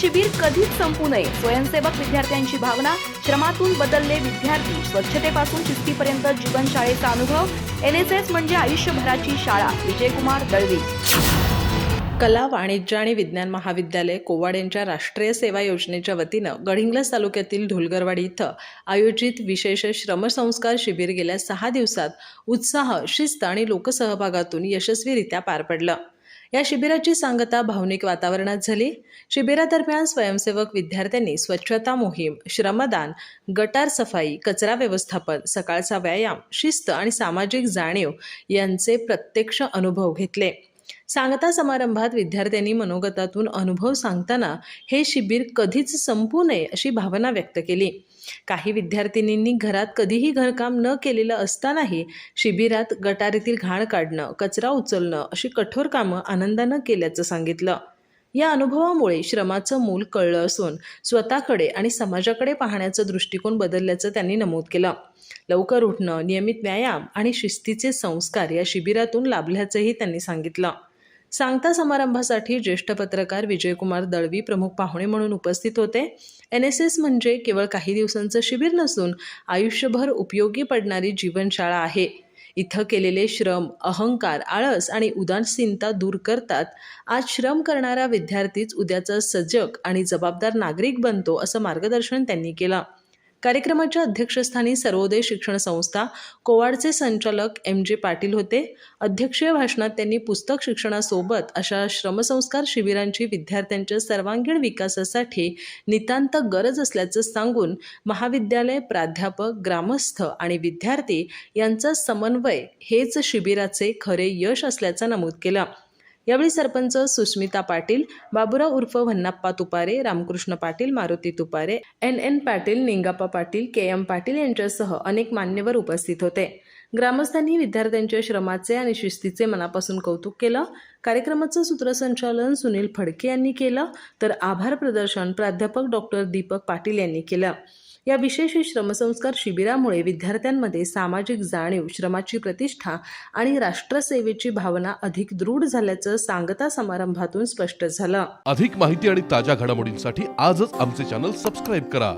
शिबिर कधीच संपू नये. स्वयंसेवक विद्यार्थ्यांची भावना श्रमातून बदलले विद्यार्थी. स्वच्छतेपासून शिस्तीपर्यंत जीवनशाळेचा अनुभव एन एस एस म्हणजे आयुष्यभराची शाळा. विजयकुमार दळवी. कला वाणिज्य आणि विज्ञान महाविद्यालय कोवाड यांच्या राष्ट्रीय सेवा योजनेच्या वतीनं गडिंग्लज तालुक्यातील ढोलगरवाडी इथं आयोजित विशेष श्रमसंस्कार शिबिर गेल्या सहा दिवसात उत्साह शिस्त आणि लोकसहभागातून यशस्वीरित्या पार पडलं. या शिबिराची सांगता भावनिक वातावरणात झाली. शिबिरादरम्यान स्वयंसेवक विद्यार्थ्यांनी स्वच्छता मोहीम श्रमदान गटार सफाई कचरा व्यवस्थापन सकाळचा व्यायाम शिस्त आणि सामाजिक जाणीव यांचे प्रत्यक्ष अनुभव घेतले. सांगता समारंभात विद्यार्थ्यांनी मनोगतातून अनुभव सांगताना हे शिबिर कधीच संपू नये अशी भावना व्यक्त केली. काही विद्यार्थिनींनी घरात कधीही घरकाम न केलेलं असतानाही शिबिरात गटारीतील घाण काढणं कचरा उचलणं अशी कठोर कामं आनंदानं केल्याचं सांगितलं. या अनुभवामुळे श्रमाचं मूल कळलं असून स्वतःकडे आणि समाजाकडे पाहण्याचा दृष्टिकोन बदलल्याचं त्यांनी नमूद केलं. लवकर उठणं नियमित व्यायाम आणि शिस्तीचे संस्कार या शिबिरातून लाभल्याचंही त्यांनी सांगितलं. सांगता समारंभासाठी ज्येष्ठ पत्रकार विजयकुमार दळवी प्रमुख पाहुणे म्हणून उपस्थित होते. एन एस एस म्हणजे केवळ काही दिवसांचं शिबिर नसून आयुष्यभर उपयोगी पडणारी जीवनशाळा आहे. इथं केलेले श्रम अहंकार आळस आणि उदासीनता दूर करतात. आज श्रम करणारा विद्यार्थीच उद्याचा सजग आणि जबाबदार नागरिक बनतो असं मार्गदर्शन त्यांनी केलं. कार्यक्रमाच्या अध्यक्षस्थानी सर्वोदय शिक्षण संस्था कोवाडचे संचालक एम जे पाटील होते. अध्यक्षीय भाषणात त्यांनी पुस्तक शिक्षणासोबत अशा श्रमसंस्कार शिबिरांची विद्यार्थ्यांच्या सर्वांगीण विकासासाठी नितांत गरज असल्याचं सांगून महाविद्यालय प्राध्यापक ग्रामस्थ आणि विद्यार्थी यांचा समन्वय हेच शिबिराचे खरे यश असल्याचं नमूद केलं. यावेळी सरपंच सुस्मिता पाटील बाबुराव उर्फ Vannappa Tupare Ramkrishna Patil Maruti Tupare N N Patil Ningappa Patil K M Patil यांच्यासह अनेक मान्यवर उपस्थित होते. ग्रामस्थांनी विद्यार्थ्यांच्या श्रमाचे आणि शिस्तीचे मनापासून कौतुक केलं. कार्यक्रमाचं सूत्रसंचालन सुनील फडके यांनी केलं. तर आभार प्रदर्शन प्राध्यापक डॉक्टर दीपक पाटील यांनी केलं. या विशेष श्रमसंस्कार शिबिरामुळे विद्यार्थ्यांमध्ये सामाजिक जाणीव श्रमाची प्रतिष्ठा आणि राष्ट्रसेवेची भावना अधिक दृढ झाल्याचं सांगता समारंभातून स्पष्ट झालं. अधिक माहिती आणि ताज्या घडामोडींसाठी आजच आमचे चॅनल सबस्क्राईब करा.